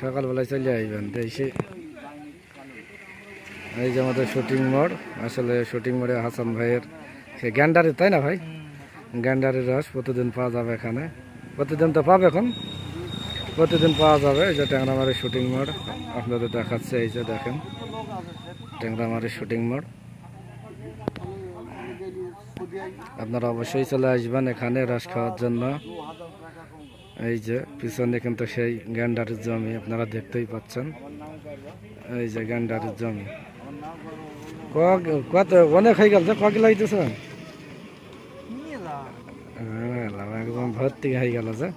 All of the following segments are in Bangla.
সকালবেলায় চলে আসবেন দেখি এই যে আমাদের শুটিং মোড়, আসলে শুটিং মোড়ে হাসান ভাইয়ের সে গ্যান্ডারি, তাই না ভাই? গ্যান্ডারির রস প্রতিদিন পাওয়া যাবে এখানে। প্রতিদিন তো পাবে এখন। প্রতিদিন পাওয়া যাবে। এই যে ট্যাংরামারি শুটিং মোড়, আপনাদের দেখাচ্ছে, এই যে দেখেন, ট্যাংরামারি শুটিং মোড়। আপনারা অবশ্যই চলে আসবেন এখানে রস খাওয়ার জন্য। এই যে পিছনে কিন্তু সেই গ্যান্ডারের জমি আপনারা দেখতেই পাচ্ছেন। এই যে গ্যান্ডারের জমি। কত অনেক হয়ে গেল ক কিলো হইতেছে হ্যাঁ, একদম ভর্তি হয়ে গেল যে।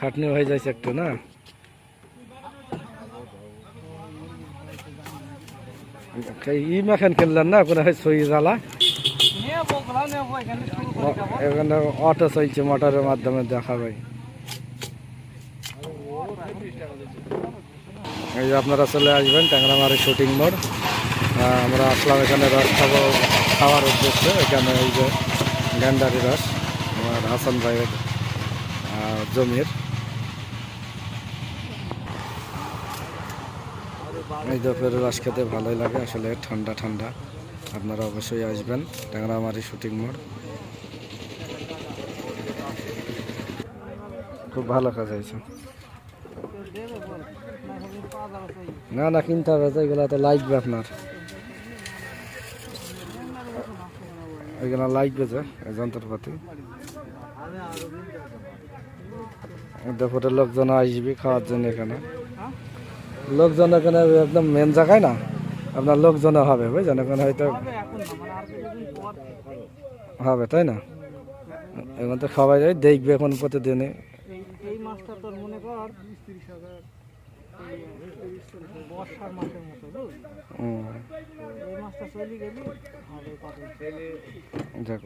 খাটনি হয়ে যাচ্ছে একটু না? ই মাখান কিনলেন না কোনো সই জ্বালা? এখানে অটো চলছে, মোটরের মাধ্যমে দেখাবে এই যে আপনারা চলে আসবেন, ট্যাংরামারি শুটিং মোড় আমরা আসলাম এখানে রস খাব, খাওয়ার উদ্দেশ্যে। এখানে এই যে গ্যান্ডারি রস, আমার হাসান ভাইয়ের জমির। এই দুপুরের রস খেতে ভালোই লাগে, আসলে ঠান্ডা ঠান্ডা। আপনারা অবশ্যই আসবেন। ট্যাংরামারি শুটিং মোড়। খুব ভালো কাজ হয়েছে। না না, কিনতে হবে, তো এগুলো তো লাগবে আপনার। এগুলো লাগবে যে, যন্ত্রপাতি। দুপুরে লোকজন আসবে খাওয়ার জন্য এখানে। লোকজন এখানে একদম মেন জায়গায় না? আপনার লোকজন হবে, বুঝছেন? এখানে হয়তো হবে, তাই না? এখন তো সবাই দেখবে এখন প্রতিদিনে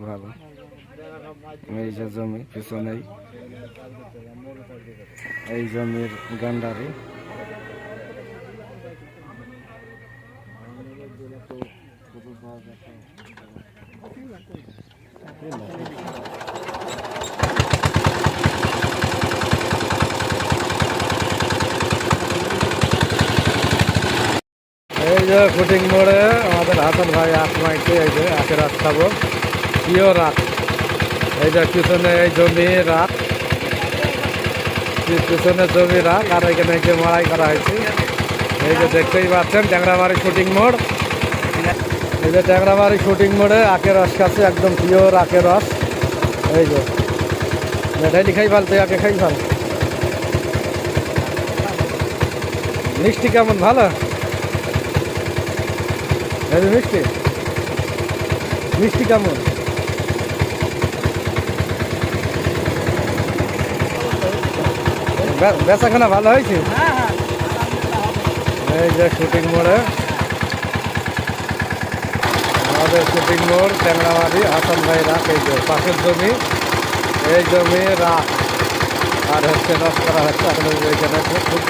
ভালো। এই যে জমি, পিছনেই। এই জমির গান্ডারি। এই যে ফুটিং মোড়ে আমাদের হাসান ভাই আখ মাইকে এই যে আখের আখ খাব? পিওর রাত? এই যে পিছনে এই জমি রাত। পিছনে জমি রাত, আর এখানে যে মারাই করা হয়েছে। এই যে দেখতেই পাচ্ছেন ট্যাংরামারি শুটিং মোড়। এই যে ট্যাংরামারি শুটিং মোড়ে আখের রস খাচ্ছে একদম পিওর আখের রস। এই যে। মেঠাই লিখাই ভালো তুই আগে খাই ভালো? মিষ্টি কেমন ভালো? এই মিষ্টি। মিষ্টি কেমন? বেচাখানা ভালো হয়েছে? হ্যাঁ হ্যাঁ। এই যে শুটিং মোড়ে আমাদের শুটিং মোড় ট্যাংরামারি হাসান ভাই রাখ, এই যে পাশের জমি, এই জমি রাখ। আর হচ্ছে নষ্ট করা হচ্ছে আপনাদের এইখানে খুব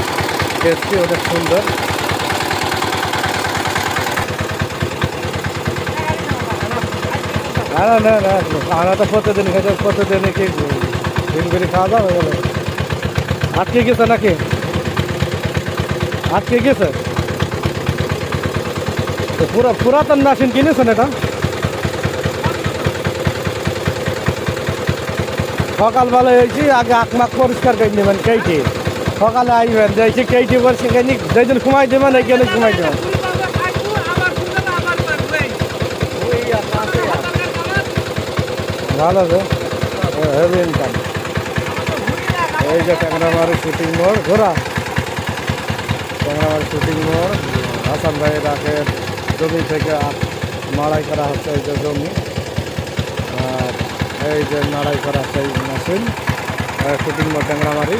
টেস্টি অনেক সুন্দর। না না না আমরা তো প্রতিদিন খেতে প্রতিদিন কি দিন করে খাওয়া দাওয়া হয়ে গেল? আটকে গেছে নাকি? আটকে গেছে? পুরা পুরাতন মেশিন কিনেছেন এটা? সকালবেলা এসেছি আগে আকমাক পরিষ্কার করে নেবেন কেইটি সকালে আসবেন দেখছি কেইটি পরিষ্কার করে নিই যেদিন ঘুমাই দেবেন এইখানে ঘুমাই দেবেন। ভালো আছে হেভি ইনকাম। এই যে ট্যাংরামারি শুটিং মোড় ঘোরা। ট্যাংরামারি শুটিং মোড় হাসান ভাইয়ের রাখের জমি থেকে মাড়াই করা হচ্ছে এই যে জমি। আর এই যে মাড়াই করা হচ্ছে এই মেশিন শুটিং মোড় ট্যাংরামারি